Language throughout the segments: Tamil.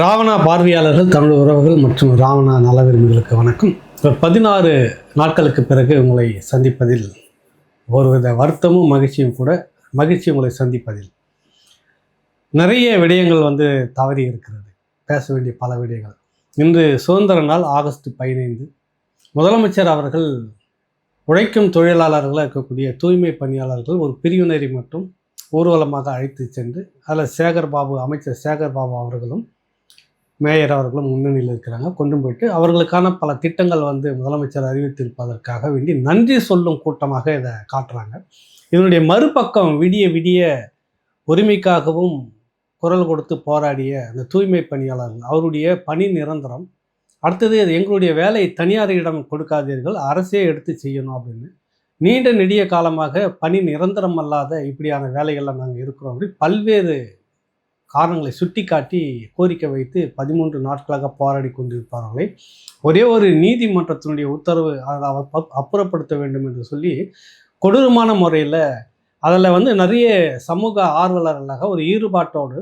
ராவணா பார்வையாளர்கள் தமிழ் உறவுகள் மற்றும் ராவணா நலவிரும்பிகளுக்கு வணக்கம். பதினாறு நாட்களுக்கு பிறகு உங்களை சந்திப்பதில் ஒருவித வருத்தமும் மகிழ்ச்சியும் கூட மகிழ்ச்சி உங்களை சந்திப்பதில். நிறைய விடயங்கள் வந்து தவறி இருக்கிறது. பேச வேண்டிய பல விடயங்கள். இன்று சுதந்திர நாள் ஆகஸ்ட் பதினைந்து. முதலமைச்சர் அவர்கள் உழைக்கும் தொழிலாளர்களாக இருக்கக்கூடிய தூய்மை பணியாளர்கள் ஒரு பிரிவினரை மட்டும் ஊர்வலமாக அழைத்து சென்று அதில் சேகர் பாபு அமைச்சர் சேகர் பாபு அவர்களும் மேயர் அவர்களும் முன்னணியில் இருக்கிறாங்க. கொண்டு போயிட்டு அவர்களுக்கான பல திட்டங்கள் வந்து முதலமைச்சர் அறிவித்திருப்பதற்காக வேண்டி நன்றி சொல்லும் கூட்டமாக இதை காட்டுறாங்க. இதனுடைய மறுபக்கம் விடிய விடிய உரிமைக்காகவும் குரல் கொடுத்து போராடிய அந்த தூய்மை பணியாளர்கள் அவருடைய பணி நிரந்தரம். அடுத்தது அது எங்களுடைய வேலை தனியாரிடம் கொடுக்காதீர்கள் அரசே எடுத்து செய்யணும் அப்படின்னு. நீண்ட நெடிய காலமாக பணி நிரந்தரம் அல்லாத இப்படியான வேலைகளில் நாங்கள் இருக்கிறோம் அப்படி பல்வேறு காரணங்களை சுட்டிக்காட்டி கோரிக்கை வைத்து பதிமூன்று நாட்களாக போராடி கொண்டிருப்பார்களே ஒரே ஒரு நீதிமன்றத்தினுடைய உத்தரவு அதை அப்புறப்படுத்த வேண்டும் என்று சொல்லி கொடூரமான முறையில் அதில் வந்து நிறைய சமூக ஆர்வலர்களாக ஒரு ஈடுபாட்டோடு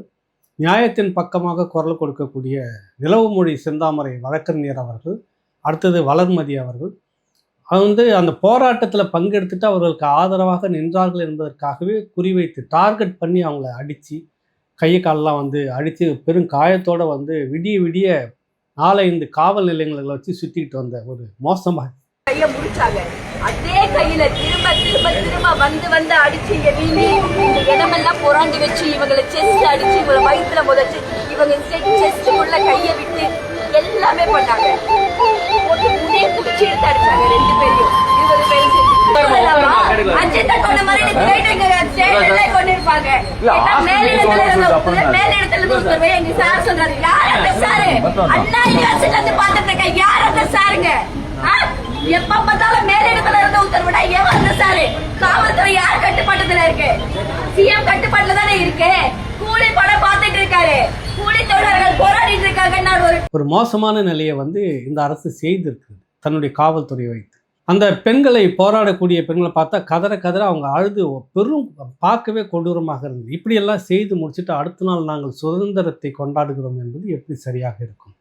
நியாயத்தின் பக்கமாக குரல் கொடுக்கக்கூடிய நிலவுமொழி செந்தாமரை வழக்கறிஞர் அவர்கள் அடுத்தது வளர்மதி அவர்கள். அது வந்து அந்த போராட்டத்தில் பங்கெடுத்துட்டு அவர்களுக்கு ஆதரவாக நின்றார்கள் என்பதற்காகவே குறிவைத்து டார்கெட் பண்ணி அவங்கள அடித்து கையை காலெல்லாம் வந்து அடித்து பெரும் காயத்தோட வந்து விடிய விடிய நாலஞ்சு காவல் நிலையங்களை வச்சு சுற்றிக்கிட்டு வந்த ஒரு மோசமாக கைய முடிச்சாங்க. அதே கையில திரும்ப திரும்ப திரும்ப வந்து வந்து அடிச்சு இங்க வீணி இந்த இடமெல்லாம் புறாண்டி வச்சு இவங்களை செஸ்ட் அடிச்சு இவங்களை வயிற்றுல முதச்சு இவங்க செஸ்ட் உள்ள கைய விட்டு எல்லாமே பண்ணாங்க. முடிய குடிச்சு எடுத்து அடிச்சாங்க ரெண்டு பேரையும். இருபது பேரும் சேர்ந்து. அஜித்தை கொண்ட மாதிரி கொண்டு இருப்பாங்க. மேலிடத்துல இருந்த- மேலிடத்துல இருந்து ஒருத்தர் போய் எங்க சார் சொல்றாரு, யார் அந்த சாரு? அண்ணா யூனிவர்சிட்டில இருந்து பார்த்துட்டு இருக்கேன், யார் அந்த சாருங்க? ஆ? எப்ப பார்த்தாலும் மேலிடத்துல இருந்து உத்தரவிட எவன் அந்த சாரு? காவல்துறை யார் கட்டுப்பாட்டுல இருக்கு சிஎம் கட்டுப்பாட்டுல தானே இருக்கு கூலி படம் பார்த்துட்டு இருக்காரு கூலி தொழிலாளர்கள் போராடிட்டு இருக்காங்கன்னா ஒரு ஒரு மோசமான நிலையை வந்து இந்த அரசு செய்திருக்குது தன்னுடைய காவல்துறையை வைத்து அந்த பெண்களை போராடக்கூடிய பெண்களை பார்த்தா கதற கதற அவங்க அழுது பெரும் பார்க்கவே கொடூரமாக இருந்தது. இப்படியெல்லாம் செய்து முடிச்சுட்டு அடுத்த நாள் நாங்கள் சுதந்திரத்தை கொண்டாடுகிறோம் என்பது எப்படி சரியாக இருக்கும்?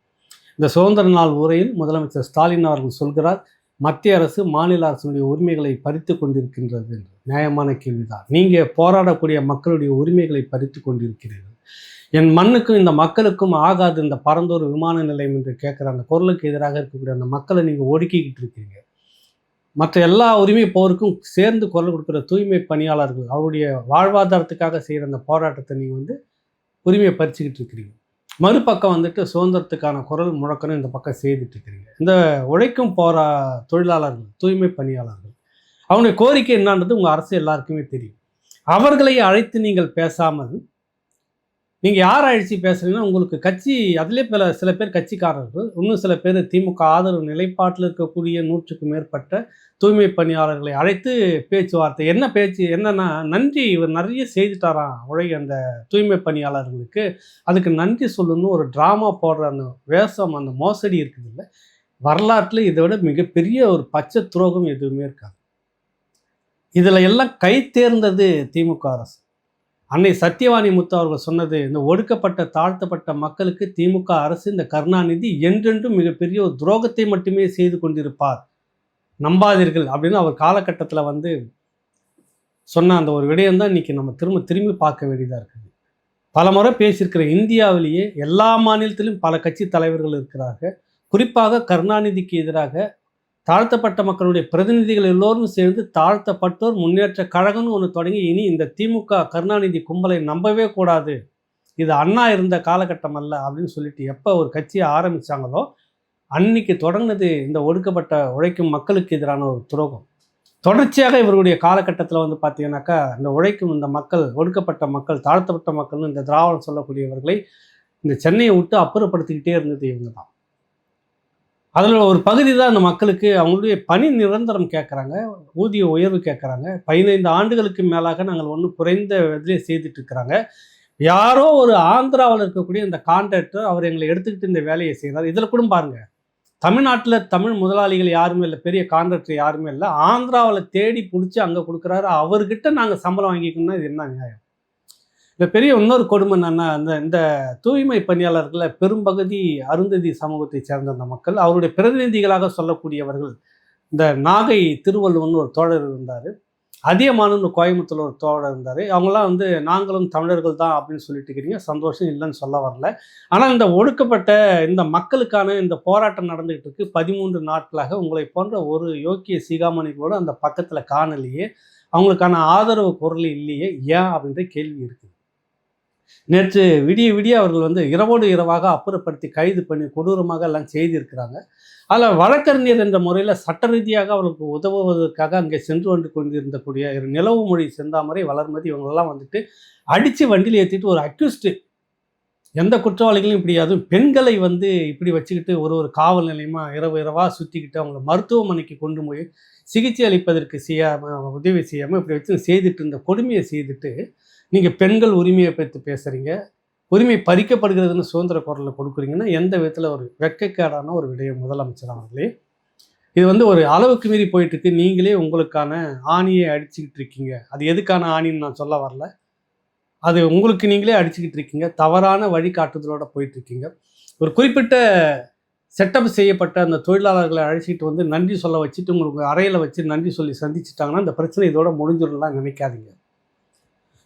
இந்த சுதந்திர நாள் உரையில் முதலமைச்சர் ஸ்டாலின் அவர்கள் சொல்கிறார் மத்திய அரசு மாநில அரசுடைய உரிமைகளை பறித்து கொண்டிருக்கின்றது என்று. நியாயமான கேள்விதான். நீங்கள் போராடக்கூடிய மக்களுடைய உரிமைகளை பறித்து கொண்டிருக்கிறீர்கள். என் மண்ணுக்கும் இந்த மக்களுக்கும் ஆகாது இந்த பரந்தோர் விமான நிலையம் என்று கேட்குற அந்த குரலுக்கு எதிராக இருக்கக்கூடிய அந்த மக்களை நீங்கள் ஒடுக்கிக்கிட்டு இருக்கீங்க மற்ற எல்லா உரிமை போருக்கும் சேர்ந்து குரல் கொடுக்குற தூய்மை பணியாளர்கள் அவருடைய வாழ்வாதாரத்துக்காக செய்கிற அந்த போராட்டத்தை நீங்கள் வந்து உரிமையை பறிச்சுக்கிட்டு இருக்கிறீங்க. மறுபக்கம் வந்துட்டு சுதந்திரத்துக்கான குரல் முழக்கணும் இந்த பக்கம் செய்துட்டு இருக்கிறீங்க. இந்த உழைக்கும் போரா தொழிலாளர்கள் தூய்மை பணியாளர்கள் அவனுடைய கோரிக்கை என்னன்றது உங்கள் அரசு எல்லாருக்குமே தெரியும். அவர்களை அழைத்து நீங்கள் பேசாமல் நீங்கள் யார் அழைச்சி பேசுகிறீங்கன்னா உங்களுக்கு கட்சி அதிலே பல சில பேர் கட்சிக்காரர்கள் இன்னும் சில பேர் திமுக ஆதரவு நிலைப்பாட்டில் இருக்கக்கூடிய நூற்றுக்கும் மேற்பட்ட தூய்மை பணியாளர்களை அழைத்து பேச்சுவார்த்தை. என்ன பேச்சு என்னன்னா நன்றி இவர் நிறைய செய்துட்டாராம் உழை அந்த தூய்மை பணியாளர்களுக்கு. அதுக்கு நன்றி சொல்லணும் ஒரு ட்ராமா போடுற அந்த வேஷம் அந்த மோசடி இருக்குது இல்லை வரலாற்றில் இதை விட மிகப்பெரிய ஒரு பச்சை துரோகம் எதுவுமே இருக்காது. இதில் எல்லாம் கை தேர்ந்தது திமுக அரசு. அன்னை சத்யவாணி முத்து அவர்கள் சொன்னது இந்த ஒடுக்கப்பட்ட தாழ்த்தப்பட்ட மக்களுக்கு திமுக அரசு இந்த கருணாநிதி என்றென்றும் மிகப்பெரிய ஒரு துரோகத்தை மட்டுமே செய்து கொண்டிருப்பார். நம்பாதீர்கள் அப்படின்னு அவர் காலகட்டத்தில் வந்து சொன்ன அந்த ஒரு விடயம் தான் இன்னைக்கு நம்ம திரும்ப திரும்பி பார்க்க வேண்டியதாக இருக்குது. பல முறை பேசியிருக்கிற இந்தியாவிலேயே எல்லா மாநிலத்திலும் பல கட்சி தலைவர்கள் இருக்கிறார்கள். குறிப்பாக கருணாநிதிக்கு எதிராக தாழ்த்தப்பட்ட மக்களுடைய பிரதிநிதிகள் எல்லோரும் சேர்ந்து தாழ்த்தப்பட்டோர் முன்னேற்ற கழகம்னு ஒன்று தொடங்கி இனி இந்த திமுக கருணாநிதி கும்பலை நம்பவே கூடாது. இது அண்ணா இருந்த காலகட்டம் அல்ல அப்படின்னு சொல்லிட்டு எப்போ ஒரு கட்சியை ஆரம்பிச்சாங்களோ அன்னைக்கு தொடங்கினது இந்த ஒடுக்கப்பட்ட உழைக்கும் மக்களுக்கு எதிரான ஒரு துரோகம். தொடர்ச்சியாக இவருடைய காலகட்டத்தில் வந்து பார்த்தீங்கன்னாக்கா இந்த உழைக்கும் இந்த மக்கள் ஒடுக்கப்பட்ட மக்கள் தாழ்த்தப்பட்ட மக்கள்னு இந்த திராவிடம் சொல்லக்கூடியவர்களை இந்த சென்னையை விட்டு அப்புறப்படுத்திக்கிட்டே இருந்தது இவங்க தான் அதில் ஒரு பகுதி தான் அந்த மக்களுக்கு அவங்களுடைய பணி நிரந்தரம் கேட்குறாங்க ஊதிய உயர்வு கேட்குறாங்க பதினைந்து ஆண்டுகளுக்கு மேலாக நாங்கள் ஒன்றும் குறைந்த இதிலே செய்துட்டு இருக்கிறாங்க. யாரோ ஒரு ஆந்திராவில் இருக்கக்கூடிய இந்த கான்ட்ராக்டர் அவர் எங்களை எடுத்துக்கிட்டு இந்த வேலையை செய்கிறார் இதில் கூட பாருங்க. தமிழ்நாட்டில் தமிழ் முதலாளிகள் யாருமே இல்லை பெரிய கான்ட்ராக்டர் யாருமே இல்லை. ஆந்திராவில் தேடி பிடிச்சி அங்கே கொடுக்குறாரு. அவர்கிட்ட நாங்கள் சம்பளம் வாங்கிக்கணும்னா இது என்ன நியாயம்? இந்த பெரிய இன்னொரு கொடுமை என்னன்னா அந்த இந்த தூய்மை பணியாளர்களில் பெரும்பகுதி அருந்ததி சமூகத்தை சேர்ந்த அந்த மக்கள் அவருடைய பிரதிநிதிகளாக சொல்லக்கூடியவர்கள் இந்த நாகை திருவள்ளுவன் ஒரு தோழர் இருந்தார். அதியமானன்னு கோயம்புத்தூர் ஒரு தோழர் இருந்தார். அவங்களாம் வந்து நாங்களும் தமிழர்கள் தான் அப்படின்னு சொல்லிட்டு இருக்கிறீங்க. சந்தோஷம் இல்லைன்னு சொல்ல வரல. ஆனால் இந்த ஒடுக்கப்பட்ட இந்த மக்களுக்கான இந்த போராட்டம் நடந்துகிட்டு இருக்கு. பதிமூன்று நாட்களாக உங்களை போன்ற ஒரு யோக்கிய சிகாமணிகளோட அந்த பக்கத்தில் காணலையே. அவங்களுக்கான ஆதரவு குரல் இல்லையே. ஏன்? அப்படின்ற கேள்வி இருக்குது நேற்று விடிய விடிய அவர்கள் வந்து இரவோடு இரவாக அப்புறப்படுத்தி கைது பண்ணி கொடூரமாக எல்லாம் செய்திருக்கிறாங்க. அதில் வழக்கறிஞர் என்ற முறையில் சட்ட ரீதியாக அவர்களுக்கு உதவுவதற்காக அங்கே சென்று கொண்டு கொண்டிருந்தக்கூடிய நிலவு மொழி செந்தாமரை வளர்மதி இவங்களெல்லாம் வந்துட்டு அடித்து வண்டியில் ஏற்றிட்டு ஒரு அக்யூஸ்டு எந்த குற்றவாளிகளும் இப்படி அதுவும் பெண்களை வந்து இப்படி வச்சுக்கிட்டு ஒரு ஒரு காவல் நிலையமாக இரவு இரவாக சுற்றிக்கிட்டு அவங்கள மருத்துவமனைக்கு கொண்டு போய் சிகிச்சை அளிப்பதற்கு செய்யாமல் உதவி செய்யாமல் இப்படி வச்சு செய்துட்டு இருந்த கொடுமையை செய்துட்டு நீங்கள் பெண்கள் உரிமையை பற்றி பேசுகிறீங்க உரிமை பறிக்கப்படுகிறதுன்னு சுதந்திர குரலில் கொடுக்குறீங்கன்னா எந்த விதத்தில் ஒரு வெட்கக்கேடான ஒரு விடயம் முதலமைச்சர் அவர்களே. இது வந்து ஒரு அளவுக்கு மீறி போயிட்டுருக்கு. நீங்களே உங்களுக்கான ஆணியை அடிச்சுக்கிட்டு இருக்கீங்க. அது எதுக்கான ஆணின்னு நான் சொல்ல வரல. அது உங்களுக்கு நீங்களே அடிச்சுக்கிட்டு இருக்கீங்க. தவறான வழிகாட்டுதலோட போயிட்டுருக்கீங்க. ஒரு குறிப்பிட்ட செட்டப் செய்யப்பட்ட அந்த தொழிலாளர்களை அழைச்சிட்டு வந்து நன்றி சொல்ல வச்சுட்டு உங்களுக்கு அறையில் வச்சு நன்றி சொல்லி சந்திச்சிட்டாங்கன்னா அந்த பிரச்சனை இதோட முடிஞ்சிடலாம் நினைக்காதீங்க.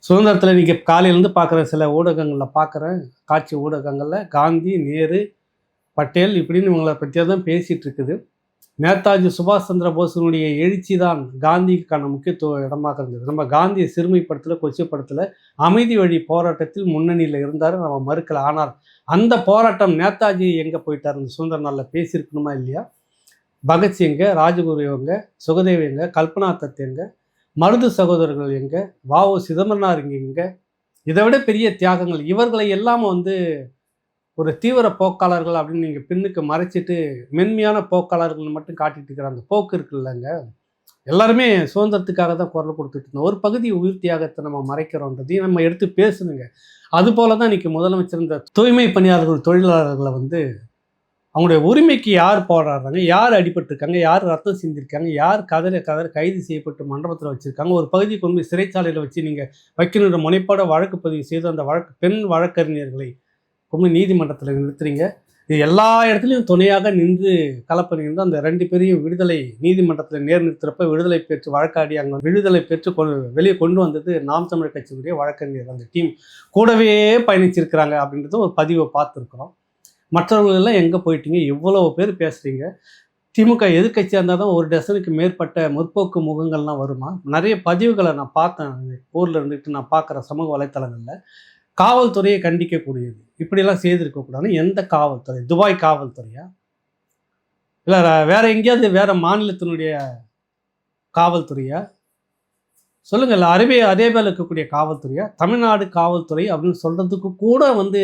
சுதந்திரத்தில் நீங்கள் காலையிலேருந்து பார்க்குற சில ஊடகங்களில் பார்க்குறேன் காட்சி ஊடகங்களில் காந்தி நேரு பட்டேல் இப்படின்னு இவங்களை பற்றியாக தான் பேசிகிட்டு இருக்குது. நேதாஜி சுபாஷ் சந்திர போஸினுடைய எழுச்சி தான் காந்திக்கான முக்கியத்துவ இடமாக இருந்தது. நம்ம காந்தியை சிறுமைப்படுத்தல கொச்சைப்படுத்தல அமைதி வழி போராட்டத்தில் முன்னணியில் இருந்தார். நம்ம மறுக்கல. ஆனால் அந்த போராட்டம் நேதாஜி எங்கே போயிட்டார் இந்த சுதந்திர நாளில் பேசியிருக்கணுமா இல்லையா? பகத்சிங்க ராஜகுரு எங்க சுகதேவ் எங்க கல்பனா தத் எங்க மருது சகோதரர்கள் எங்க வாவோ சிதம்பரனார் இங்க எங்க இதை விட பெரிய தியாகங்கள். இவர்களை எல்லாம் வந்து ஒரு தீவிர போக்காளர்கள் அப்படின்னு நீங்கள் பின்னுக்கு மறைச்சிட்டு மென்மையான போக்காளர்கள் மட்டும் காட்டிட்டு இருக்கிற அந்த போக்கு இருக்குல்லங்க. எல்லாருமே சுதந்திரத்துக்காக தான் குரல் கொடுத்துட்டு இருந்தோம். ஒரு பகுதி உயிர் தியாகத்தை நம்ம மறைக்கிறோன்றதையும் நம்ம எடுத்து பேசணுங்க. அது போல தான் இன்றைக்கி முதலமைச்சர் இந்த தூய்மை பணியாளர்கள் தொழிலாளர்களை வந்து அவங்களுடைய உரிமைக்கு யார் போராடுறாங்க? யார் அடிபட்டிருக்காங்க? யார் ரத்தம் சிந்திருக்காங்க? யார் கதற கதற கைது செய்யப்பட்டு மண்டபத்தில் வச்சுருக்காங்க? ஒரு பகுதி கொண்டு சிறைச்சாலையில் வச்சு நீங்கள் வைக்கணுன்ற முனைப்பாட வழக்கு பதிவு செய்து அந்த வழக்கு பெண் வழக்கறிஞர்களை கொண்டு நீதிமன்றத்தில் நிறுத்துறீங்க. இது எல்லா இடத்துலையும் துணையாக நின்று கலப்பணிந்து அந்த ரெண்டு பேரையும் விடுதலை நீதிமன்றத்தில் நேர் நிறுத்துறப்ப விடுதலை பெற்று வழக்காடி அங்கே விடுதலை பெற்று கொண்டு வெளியே கொண்டு வந்தது நாம் தமிழர் கட்சியினுடைய வழக்கறிஞர். அந்த டீம் கூடவே பயணிச்சிருக்கிறாங்க அப்படின்றத ஒரு பதிவை பார்த்துருக்குறோம். மற்றவர்கள் எல்லாம் எங்கே போயிட்டீங்க? எவ்வளோ பேர் பேசுகிறீங்க திமுக எதிர்கட்சியாக இருந்தால் தான் ஒரு டசனுக்கு மேற்பட்ட முற்போக்கு முகங்கள்லாம் வருமா? நிறைய பதிவுகளை நான் பார்த்தேன். ஊரில் இருந்துட்டு நான் பார்க்குற சமூக வலைத்தளங்களில். காவல்துறையை கண்டிக்கக்கூடியது. இப்படியெல்லாம் செய்திருக்கக்கூடாதுன்னு எந்த காவல்துறை? துபாய் காவல்துறையா? இல்லை வேற எங்கேயாவது வேற மாநிலத்தினுடைய காவல்துறையா? சொல்லுங்கள் அரேபிய அரேபியாவில் இருக்கக்கூடிய காவல்துறையா? தமிழ்நாடு காவல்துறை அப்படின்னு சொல்கிறதுக்கு கூட வந்து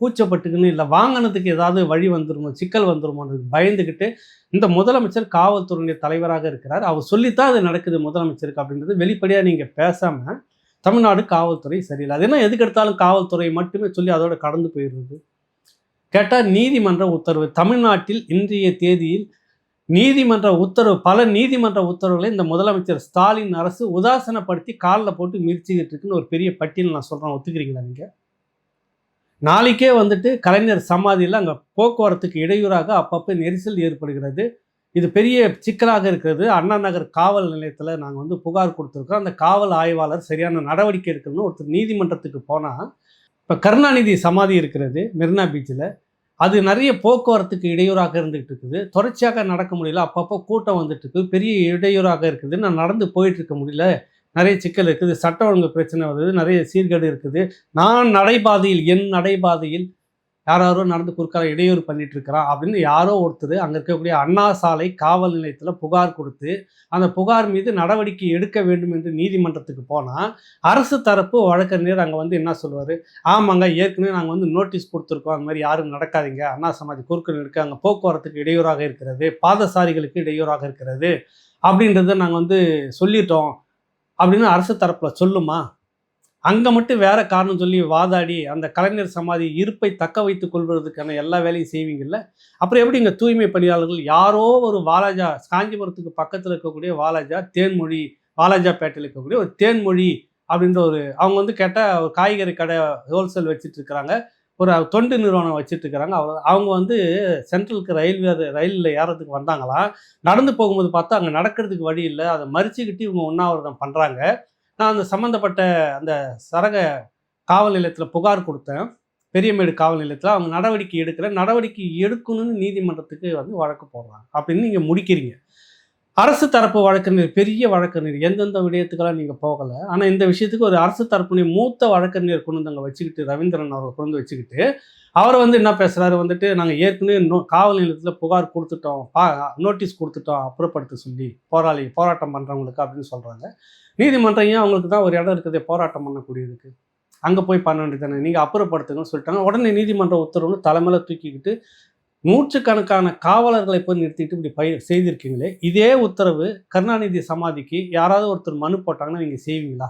கூச்சப்பட்டுக்குன்னு இல்லை வாங்கினதுக்கு ஏதாவது வழி வந்துருமோ சிக்கல் வந்துருமோன்றது பயந்துக்கிட்டு இந்த முதலமைச்சர் காவல்துறையினுடைய தலைவராக இருக்கிறார். அவர் சொல்லித்தான் அது நடக்குது முதலமைச்சருக்கு அப்படின்றது வெளிப்படையாக நீங்கள் பேசாமல் தமிழ்நாடு காவல்துறை சரியில்லை. அது என்ன எதுக்கு எடுத்தாலும் காவல்துறை மட்டுமே சொல்லி அதோட கடந்து போயிடுறது? கேட்டால் நீதிமன்ற உத்தரவு தமிழ்நாட்டில் இன்றைய தேதியில் நீதிமன்ற உத்தரவு பல நீதிமன்ற உத்தரவுகளை இந்த முதலமைச்சர் ஸ்டாலின் அரசு உதாசனப்படுத்தி காலில் போட்டு மிதிச்சுக்கிட்டு இருக்குன்னு ஒரு பெரிய பட்டியல் நான் சொல்கிறேன் ஒத்துக்கிறீங்களா நீங்கள் நாளைக்கே வந்துட்டு கலைஞர் சமாதியில் அங்கே போக்குவரத்துக்கு இடையூறாக அப்பப்போ நெரிசல் ஏற்படுகிறது. இது பெரிய சிக்கலாக இருக்கிறது. அண்ணா நகர் காவல் நிலையத்தில் நாங்கள் வந்து புகார் கொடுத்துருக்கோம். அந்த காவல் ஆய்வாளர் சரியான நடவடிக்கை எடுக்கணும்னு ஒருத்தர் நீதிமன்றத்துக்கு போனால் இப்போ கருணாநிதி சமாதி இருக்கிறது மெரினா பீச்சில். அது நிறைய போக்குவரத்துக்கு இடையூறாக இருந்துகிட்டு இருக்குது. தொடர்ச்சியாக நடக்க முடியல. அப்பப்போ கூட்டம் வந்துட்டு இருக்குது பெரிய இடையூறாக இருக்குது. நான் நடந்து போயிட்டு இருக்க முடியல. நிறைய சிக்கல் இருக்குது. சட்ட ஒழுங்கு பிரச்சனை வருது. நிறைய சீர்கேடு இருக்குது. நான் நடைபாதையில் என் நடைபாதையில் யாரோ நடந்து குறுக்கால இடையூறு பண்ணிட்டு இருக்கிறான் அப்படின்னு யாரோ ஒருத்தர் அங்கே இருக்கக்கூடிய அண்ணா சாலை காவல் நிலையத்தில் புகார் கொடுத்து அந்த புகார் மீது நடவடிக்கை எடுக்க வேண்டும் என்று நீதிமன்றத்துக்கு போனால் அரசு தரப்பு வழக்கறிஞர் அங்கே வந்து என்ன சொல்லுவார் ஆமாங்க ஏற்கனவே நாங்கள் வந்து நோட்டீஸ் கொடுத்துருக்கோம். அந்த மாதிரி யாரும் நடக்காதீங்க. அண்ணா சமாதி குறுக்கு இருக்கு. அங்கே போக்குவரத்துக்கு இடையூறாக இருக்கிறது. பாதசாரிகளுக்கு இடையூறாக இருக்கிறது. அப்படின்றத நாங்கள் வந்து சொல்லிட்டோம். அப்படின்னு அரசு தரப்பில் சொல்லுமா? அங்கே மட்டும் வேற காரணம் சொல்லி வாதாடி அந்த கலைஞர் சமாதி இருப்பை தக்க வைத்துக் கொள்வதற்கான எல்லா வேலையும் செய்வீங்கல்ல? அப்புறம் எப்படி இங்கே தூய்மை பணியாளர்கள்? யாரோ ஒரு வாலாஜா காஞ்சிபுரத்துக்கு பக்கத்தில் இருக்கக்கூடிய வாலாஜா தேன்மொழி வாலாஜா பேட்டையில் இருக்கக்கூடிய ஒரு தேன்மொழி அப்படின்ற ஒரு அவங்க வந்து கேட்டால் ஒரு காய்கறி கடை ஹோல்சேல் வச்சுட்டு இருக்கிறாங்க. ஒரு தொண்டு நிறுவனம் வச்சுட்டு இருக்கிறாங்க. அவ்வளோ அவங்க வந்து சென்ட்ரலுக்கு ரயில்வே ரயிலில் ஏறதுக்கு வந்தாங்களாம். நடந்து போகும்போது பார்த்தா அங்கே நடக்கிறதுக்கு வழி இல்லை. அதை மறிச்சுக்கிட்டு இவங்க உண்ணாவிரதம் பண்ணுறாங்க நான் அந்த சம்மந்தப்பட்ட அந்த சரக காவல் நிலையத்தில் புகார் கொடுத்தேன். பெரியமேடு காவல் நிலையத்தில் அவங்க நடவடிக்கை எடுக்கல. நடவடிக்கை எடுக்கணும்னு நீதிமன்றத்துக்கு வந்து வழக்கு போடுறாங்க. அப்படின்னு நீங்கள் முடிக்கிறீங்க. அரசு தரப்பு வழக்கறிஞர் பெரிய வழக்கறிஞர் எந்தெந்த விடயத்துக்கெல்லாம் நீங்கள் போகலை. ஆனால் இந்த விஷயத்துக்கு ஒரு அரசு தரப்புடைய மூத்த வழக்கறிஞர் கொண்டு வந்து அங்கே வச்சுக்கிட்டு ரவீந்திரன் அவர்கள் கொண்டு வச்சுக்கிட்டு அவர் வந்து என்ன பேசுகிறாரு வந்துட்டு நாங்கள் ஏற்கனவே நோ காவல் நிலையத்தில் புகார் கொடுத்துட்டோம். பா நோட்டீஸ் கொடுத்துட்டோம். அப்புறப்படுத்த சொல்லி போராளி போராட்டம் பண்ணுறவங்களுக்கு அப்படின்னு சொல்கிறாங்க நீதிமன்றம் ஏன் அவங்களுக்கு தான் ஒரு இடம் இருக்குது போராட்டம் பண்ணக்கூடியதுக்கு? அங்கே போய் பண்ண வேண்டியதானே நீங்கள் அப்புறப்படுத்துங்கன்னு சொல்லிட்டாங்க. உடனே நீதிமன்ற உத்தரவுன்னு தலைமையில தூக்கிக்கிட்டு நூற்றுக்கணக்கான காவலர்களை போய் நிறுத்திட்டு இப்படி பயிர் செய்திருக்கீங்களே? இதே உத்தரவு கருணாநிதி சமாதிக்கு யாராவது ஒருத்தர் மனு போட்டாங்கன்னா நீங்கள் செய்வீங்களா?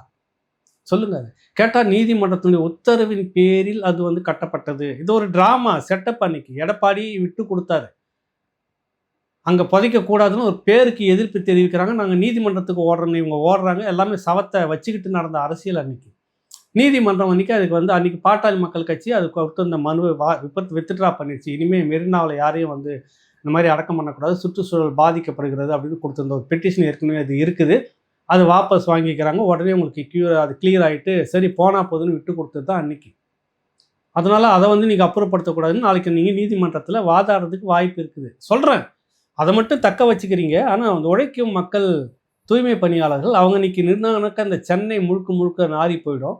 சொல்லுங்க அது. கேட்டால் நீதிமன்றத்தினுடைய உத்தரவின் பேரில் அது வந்து கட்டப்பட்டது. இது ஒரு ட்ராமா செட்டப் அன்னைக்கு. எடப்பாடி விட்டு கொடுத்தாரு. அங்கே புதைக்கக்கூடாதுன்னு ஒரு பேருக்கு எதிர்ப்பு தெரிவிக்கிறாங்க. நாங்கள் நீதிமன்றத்துக்கு ஓடுறோன்னு இவங்க ஓடுறாங்க. எல்லாமே சவத்தை வச்சுக்கிட்டு நடந்த அரசியல் அன்னைக்கு. நீதிமன்றம் அன்றைக்கி அதுக்கு வந்து அன்றைக்கி பாட்டாளி மக்கள் கட்சி அதுக்கு கொடுத்து அந்த மனுவை வா விபத்து வித்ட்ரா பண்ணிடுச்சு இனிமேல் மெரினாவில் யாரையும் வந்து இந்த மாதிரி அடக்கம் பண்ணக்கூடாது. சுற்றுச்சூழல் பாதிக்கப்படுகிறது அப்படின்னு கொடுத்துருந்த ஒரு பெட்டிஷன் ஏற்கனவே அது இருக்குது. அது வாபஸ் வாங்கிக்கிறாங்க. உடனே உங்களுக்கு க்யூர் அது கிளியர் ஆகிட்டு சரி போனால் போதுன்னு விட்டு கொடுத்தது தான் அன்றைக்கி அதனால் அதை வந்து நீங்கள் அப்புறப்படுத்தக்கூடாதுன்னு நாளைக்கு நீங்கள் நீதிமன்றத்தில் வாதாடுறதுக்கு வாய்ப்பு இருக்குது. சொல்கிறேன் அதை மட்டும் தக்க வச்சுக்கிறீங்க. ஆனால் அந்த உழைக்கும் மக்கள் தூய்மை பணியாளர்கள் அவங்க இன்னைக்கு நின்னாங்கனாக்கா அந்த சென்னை முழுக்க முழுக்க நாரி போயிடும்.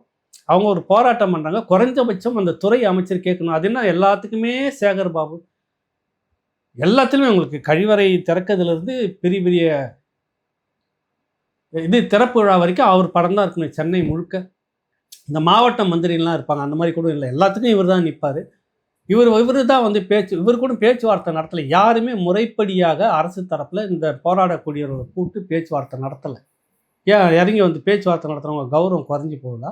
அவங்க ஒரு போராட்டம் பண்ணுறாங்க குறைஞ்சபட்சம் அந்த துறை அமைச்சர் கேட்கணும். அது என்ன? எல்லாத்துக்குமே சேகர் பாபு. எல்லாத்துலேயுமே உங்களுக்கு கழிவறை திறக்கிறதுலேருந்து பெரிய பெரிய இது திறப்பு விழா வரைக்கும் அவர் படம் தான் இருக்கணும் சென்னை முழுக்க. இந்த மாவட்ட மந்திரிலாம் இருப்பாங்க. அந்த மாதிரி கூட இல்லை. எல்லாத்துக்கும் இவர் தான் நிற்பார் இவர் இவர் தான் வந்து பேச்சு இவர் கூட பேச்சுவார்த்தை நடத்தலை. யாருமே முறைப்படியாக அரசு தரப்பில் இந்த போராடக்கூடியவர்களை கூப்பிட்டு பேச்சுவார்த்தை நடத்தலை. ஏன் இறங்கி வந்து பேச்சுவார்த்தை நடத்துகிறவங்க கௌரவம் குறைஞ்சி போகுதா?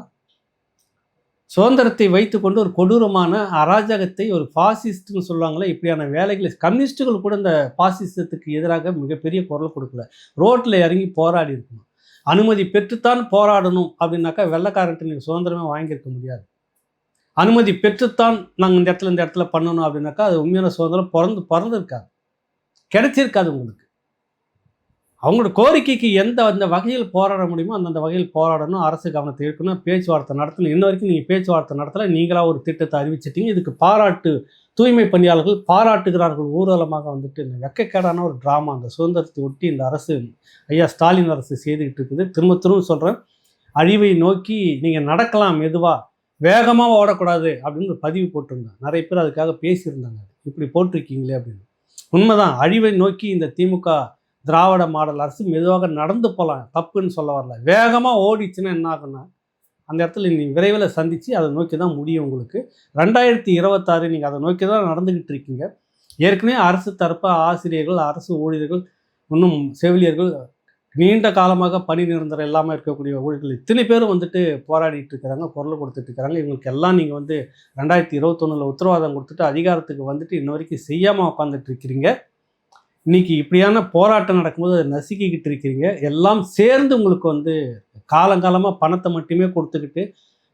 சுதந்திரத்தை வைத்துக்கொண்டு ஒரு கொடூரமான அராஜகத்தை ஒரு ஃபாசிஸ்ட்னு சொல்லுவாங்களே இப்படியான வேலைகளை கம்யூனிஸ்ட்டுகள் கூட இந்த ஃபாசிசத்துக்கு எதிராக மிகப்பெரிய குரல் கொடுக்கல. ரோட்டில் இறங்கி போராடி இருக்கணும். அனுமதி பெற்றுத்தான் போராடணும் அப்படின்னாக்கா வெள்ளக்காரர்கிட்ட நீங்கள் சுதந்திரமே வாங்கியிருக்க முடியாது. அனுமதி பெற்றுத்தான் நாங்கள் இந்த இடத்துல இந்த இடத்துல பண்ணணும் அப்படின்னாக்கா அது உண்மையான சுதந்திரம் பிறந்து பிறந்திருக்காது. கிடைச்சிருக்காது உங்களுக்கு. அவங்களோட கோரிக்கைக்கு எந்த அந்த வகையில் போராட முடியுமோ அந்தந்த வகையில் போராடணும் அரசு கவனத்தை இருக்கணும் பேச்சுவார்த்தை நடத்தணும். இன்ன வரைக்கும் நீங்கள் பேச்சுவார்த்தை நடத்தலை நீங்களாக ஒரு திட்டத்தை அறிவிச்சிட்டீங்க. இதுக்கு பாராட்டு தூய்மை பணியாளர்கள் பாராட்டுகிறார்கள் ஊர்வலமாக வந்துட்டு. இந்த வெக்கக்கேடான ஒரு ட்ராமா அந்த சுதந்திரத்தை ஒட்டி இந்த அரசு ஐயா ஸ்டாலின் அரசு செய்துக்கிட்டு இருக்குது. திரும்ப திரும்ப சொல்கிறேன் அழிவை நோக்கி நீங்கள் நடக்கலாம் மெதுவாக வேகமாக ஓடக்கூடாது அப்படின்னு பதிவு போட்டிருந்தாங்க. நிறைய பேர் அதுக்காக பேசியிருந்தாங்க. இப்படி போட்டிருக்கீங்களே அப்படின்னு. உண்மைதான் அழிவை நோக்கி இந்த திமுக திராவிட மாடல் அரசு மெதுவாக நடந்து போகலாம். தப்புன்னு சொல்ல வரல. வேகமாக ஓடிச்சுன்னா என்ன ஆகுன்னா அந்த இடத்துல நீங்கள் விரைவில் சந்தித்து அதை நோக்கி தான் முடியும் உங்களுக்கு. ரெண்டாயிரத்தி இருபத்தாறு நீங்கள் அதை நோக்கி தான் நடந்துக்கிட்டு இருக்கீங்க. ஏற்கனவே அரசு தரப்பு ஆசிரியர்கள் அரசு ஊழியர்கள் இன்னும் செவிலியர்கள் நீண்ட காலமாக பணி நிரந்தரம் இல்லாமல் இருக்கக்கூடிய ஊழியர்கள் இத்தனை பேரும் வந்துட்டு போராடிட்டு இருக்கிறாங்க குரல் கொடுத்துட்டு இருக்கிறாங்க. இவங்களுக்கு எல்லாம் நீங்கள் வந்து ரெண்டாயிரத்தி இருபத்தொன்னில் உத்தரவாதம் கொடுத்துட்டு அதிகாரத்துக்கு வந்துட்டு இன்ன வரைக்கும் செய்யாமல் உட்காந்துட்டு இருக்கிறீங்க. இன்னைக்கு இப்படியான போராட்டம் நடக்கும்போது அதை நசுக்கிக்கிட்டு இருக்கிறீங்க. எல்லாம் சேர்ந்து உங்களுக்கு வந்து காலங்காலமாக பணத்தை மட்டுமே கொடுத்துக்கிட்டு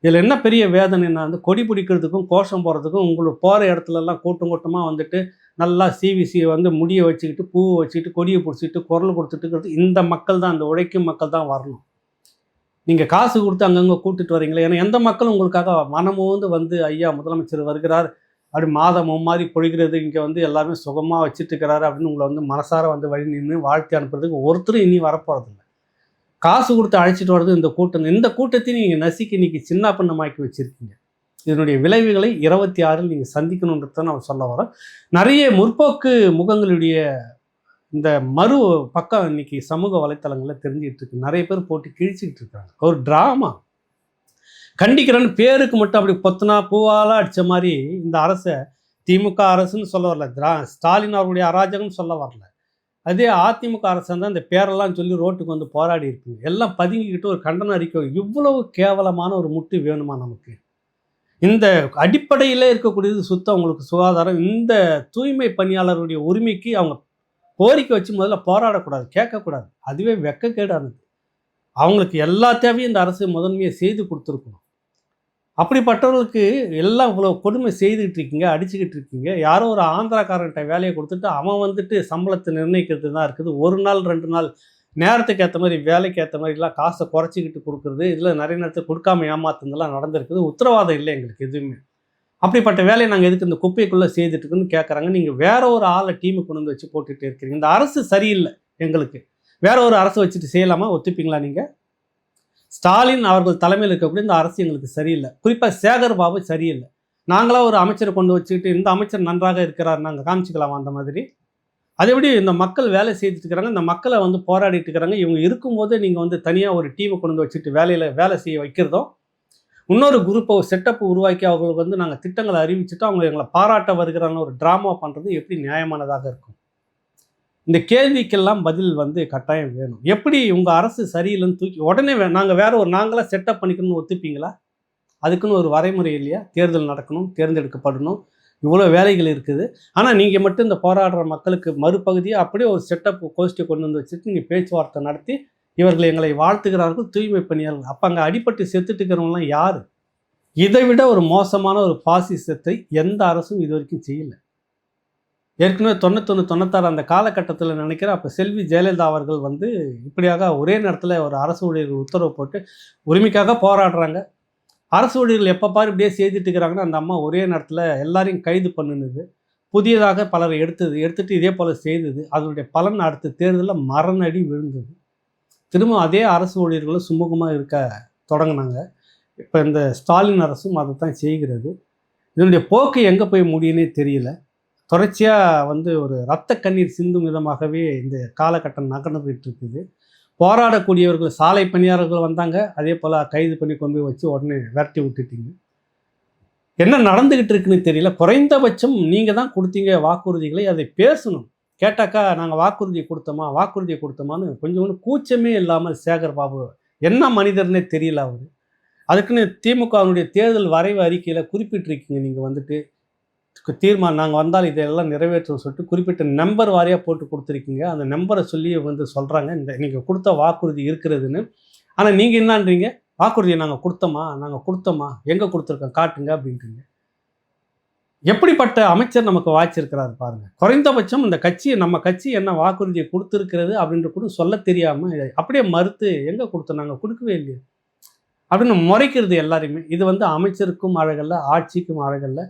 இதில் என்ன பெரிய வேதனைன்னா வந்து கொடி பிடிக்கிறதுக்கும் கோஷம் போகிறதுக்கும் உங்களுக்கு போகிற இடத்துலலாம் கூட்டம் கூட்டமாக வந்துட்டு நல்லா சிவிசி வந்து முடியை வச்சுக்கிட்டு பூவை வச்சுக்கிட்டு கொடியை பிடிச்சிட்டு குரல் கொடுத்துட்டு இருக்கிறது இந்த மக்கள் தான் அந்த உழைக்கும் மக்கள் தான் வரணும். நீங்கள் காசு கொடுத்து அங்கங்கே கூட்டிகிட்டு வரீங்களே ஏன்னா எந்த மக்களும் உங்களுக்காக மனமோந்து வந்து ஐயா முதலமைச்சர் வருகிறார் அப்படி மாதம் மாதிரி பொழிகிறது இங்கே வந்து எல்லாருமே சுகமாக வச்சுட்டு இருக்கிறாரு அப்படின்னு உங்களை வந்து மனசார வந்து வழி நின்று வாழ்த்தி அனுப்புறதுக்கு ஒருத்தரும் இனி வரப்போகிறதில்ல காசு கொடுத்து அழைச்சிட்டு வர்றது இந்த கூட்டம் இந்த கூட்டத்தையும் நீங்கள் நசுக்கி இன்னைக்கு சின்ன பண்ணமாக்கி வச்சுருக்கீங்க. இதனுடைய விளைவுகளை இருபத்தி ஆறில் நீங்கள் சந்திக்கணுன்றது தான் நான் சொல்ல வரேன் நிறைய முற்போக்கு முகங்களுடைய இந்த மறு பக்கம் இன்னைக்கு சமூக வலைத்தளங்களில் தெரிஞ்சுக்கிட்டு இருக்கு. நிறைய பேர் போட்டு கிழிச்சிக்கிட்டு இருக்காங்க. ஒரு ட்ராமா கண்டிக்கிறேன்னு பேருக்கு மட்டும் அப்படி பொத்தனா பூவாலாம் அடித்த மாதிரி இந்த அரசை திமுக அரசுன்னு சொல்ல வரல. திரா ஸ்டாலின் அவருடைய அராஜகம்னு சொல்ல வரல. அதே அதிமுக அரசு தான் இந்த பேரெல்லாம் சொல்லி ரோட்டுக்கு வந்து போராடி இருப்பீங்க. எல்லாம் பதுங்கிக்கிட்டு ஒரு கண்டன அறிக்கை இவ்வளவு கேவலமான ஒரு முட்டு வேணுமா நமக்கு? இந்த அடிப்படையில் இருக்கக்கூடியது சுத்தம் உங்களுக்கு சுகாதாரம். இந்த தூய்மை பணியாளருடைய உரிமைக்கு அவங்க கோரிக்கை வச்சு முதல்ல போராடக்கூடாது கேட்கக்கூடாது. அதுவே வெக்கக்கேடானது. அவங்களுக்கு எல்லா தேவையும் இந்த அரசு முதன்மையை செய்து கொடுத்துருக்கணும். அப்படிப்பட்டவர்களுக்கு எல்லாம் இவ்வளோ கொடுமை செய்துக்கிட்டு இருக்கீங்க அடிச்சுக்கிட்டு இருக்கீங்க. யாரோ ஒரு ஆந்திராக்காரன்கிட்ட வேலையை கொடுத்துட்டு அவன் வந்துட்டு சம்பளத்தை நிர்ணயிக்கிறது தான் இருக்குது. ஒரு நாள் ரெண்டு நாள் நேரத்துக்கு ஏற்ற மாதிரி வேலைக்கு ஏற்ற மாதிரிலாம் காசை குறைச்சிக்கிட்டு கொடுக்குறது இதில் நிறைய நேரத்தில் கொடுக்காம ஏமாத்துங்கெல்லாம் நடந்திருக்குது. உத்தரவாதம் இல்லை எங்களுக்கு எதுவுமே. அப்படிப்பட்ட வேலையை நாங்கள் எதுக்கு இந்த குப்பைக்குள்ளே செய்துட்டு இருக்குன்னு கேட்குறாங்க நீங்கள் வேற ஒரு ஆளை டீமை கொண்டு வந்து வச்சு போட்டுட்டு இருக்கிறீங்க. இந்த அரசு சரியில்லை எங்களுக்கு. வேற ஒரு அரசு வச்சுட்டு செய்யலாமா? ஒத்துப்பீங்களா நீங்கள் ஸ்டாலின் அவர்கள் தலைமையில் இருக்கக்கூடிய இந்த அரசு எங்களுக்கு சரியில்லை. குறிப்பாக சேகர் பாபு சரியில்லை. நாங்களாக ஒரு அமைச்சரை கொண்டு வச்சுக்கிட்டு இந்த அமைச்சர் நன்றாக இருக்கிறார் நாங்கள் காமிச்சிக்கலாமா அந்த மாதிரி. அதை எப்படி இந்த மக்கள் வேலை செய்துட்டு இருக்கிறாங்க இந்த மக்களை வந்து போராடிட்டு இருக்கிறாங்க. இவங்க இருக்கும்போது நீங்கள் வந்து தனியாக ஒரு டீமை கொண்டு வந்து வச்சுட்டு வேலையில் வேலை செய்ய வைக்கிறதும் இன்னொரு குரூப்பை செட்டப் உருவாக்கி அவங்களுக்கு வந்து நாங்கள் திட்டங்களை அறிவிச்சுட்டு அவங்க எங்களை பாராட்ட வருகிறாங்க ஒரு ட்ராமா பண்ணுறது எப்படி நியாயமானதாக இருக்கும்? இந்த கேள்விக்கெல்லாம் பதில் வந்து கட்டாயம் வேணும். எப்படி உங்கள் அரசு சரியில்லைன்னு தூக்கி உடனே நாங்கள் வேறு ஒரு நாங்களாக செட்டப் பண்ணிக்கணும்னு ஒத்துப்பீங்களா? அதுக்குன்னு ஒரு வரைமுறை இல்லையா? தேர்தல் நடக்கணும் தேர்ந்தெடுக்கப்படணும் இவ்வளோ வேலைகள் இருக்குது. ஆனால் நீங்கள் மட்டும் இந்த போராடுற மக்களுக்கு மறுபகுதியை அப்படியே ஒரு செட்டப் கோஷ்டி கொண்டு வந்து வச்சுட்டு நீங்கள் பேச்சுவார்த்தை நடத்தி இவர்கள் எங்களை வாழ்த்துகிறார்கள் தூய்மை பணியாளர்கள். அப்போ அங்கே அடிப்பட்டு செத்துட்டு இருக்கிறவங்களாம் யார்? இதை விட ஒரு மோசமான ஒரு பாசிசத்தை எந்த அரசும் இது வரைக்கும் செய்யல. ஏற்கனவே தொண்ணூத்தொன்று தொண்ணூத்தாறு அந்த காலகட்டத்தில் நினைக்கிறேன் அப்போ செல்வி ஜெயலலிதா அவர்கள் வந்து இப்படியாக ஒரே நேரத்தில் ஒரு அரசு ஊழியர்கள் உத்தரவு போட்டு உரிமைக்காக போராடுறாங்க. அரசு ஊழியர்கள் எப்போ பாரு இப்படியே செய்துட்டு இருக்கிறாங்கன்னா அந்த அம்மா ஒரே நேரத்தில் எல்லாரையும் கைது பண்ணுனது. புதியதாக பலரை எடுத்தது எடுத்துட்டு இதே போல் செய்தது. அதனுடைய பலன் அடுத்த தேர்தலில் மரணடி விழுந்தது. திரும்ப அதே அரசு ஊழியர்களும் சுமூகமாக இருக்க தொடங்கினாங்க. இப்போ இந்த ஸ்டாலின் அரசும் அதை தான் செய்கிறது. இதனுடைய போக்கு எங்கே போய் முடியுன்னே தெரியல. தொடர்ச்சியாக வந்து ஒரு இரத்த கண்ணீர் சிந்தும் விதமாகவே இந்த காலகட்டம் நகர்ந்துகிட்டு இருக்குது. போராடக்கூடியவர்கள் சாலை பணியாளர்கள் வந்தாங்க. அதே போல் கைது பண்ணி கொண்டு போய் வச்சு உடனே விரட்டி விட்டுட்டீங்க. என்ன நடந்துக்கிட்டு இருக்குன்னு தெரியல. குறைந்தபட்சம் நீங்கள் தான் கொடுத்தீங்க வாக்குறுதிகளை அதை பேசணும். கேட்டாக்கா நாங்கள் வாக்குறுதி கொடுத்தோமா? வாக்குறுதியை கொடுத்தோமான்னு கொஞ்சம் கொஞ்சம் கூச்சமே இல்லாமல் சேகர் பாபு என்ன மனிதர்னே தெரியல அவர். அதுக்குன்னு திமுகவினுடைய தேர்தல் வரைவு அறிக்கையில் குறிப்பிட்டிருக்கீங்க நீங்கள் வந்துட்டு. தீர்மானம். நாங்கள் வந்தால் இதெல்லாம் நிறைவேற்றணும் சொல்லிட்டு குறிப்பிட்ட நம்பர் வாரியாக போட்டு கொடுத்துருக்கீங்க. அந்த நம்பரை சொல்லி வந்து சொல்கிறாங்க இந்த நீங்கள் கொடுத்த வாக்குறுதி இருக்கிறதுன்னு. ஆனால் நீங்கள் என்னன்றீங்க? வாக்குறுதியை நாங்கள் கொடுத்தோமா? நாங்கள் கொடுத்தோமா? எங்கே கொடுத்துருக்கோம்? காட்டுங்க அப்படின்றீங்க. எப்படிப்பட்ட அமைச்சர் நமக்கு வாய்ச்சிருக்கிறாரு பாருங்கள் குறைந்தபட்சம் இந்த கட்சி நம்ம கட்சி என்ன வாக்குறுதியை கொடுத்துருக்கிறது அப்படின்ற கூட சொல்ல தெரியாமல் அப்படியே மறுத்து எங்கே கொடுத்தோம்? நாங்கள் கொடுக்கவே இல்லையே. அப்படின்னு முறைக்கிறது எல்லாரையுமே இது வந்து அமைச்சருக்கும் அழகல்ல ஆட்சிக்கும் அழகல்ல.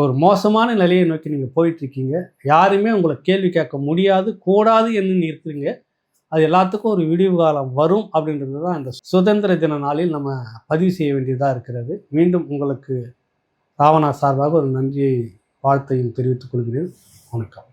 ஒரு மோசமான நிலையை நோக்கி நீங்கள் போயிட்டுருக்கீங்க. யாருமே உங்களை கேள்வி கேட்க முடியாது கூடாது என்று இருக்கிறீங்க அது எல்லாத்துக்கும் ஒரு விடிவு காலம் வரும் அப்படின்றது தான் இந்த சுதந்திர தின நாளில் நம்ம பதிவு செய்ய வேண்டியதாக இருக்கிறது. மீண்டும் உங்களுக்கு ராவணா சார்பாக ஒரு நன்றியை வாழ்த்தையும் தெரிவித்துக் கொள்கிறேன். வணக்கம்.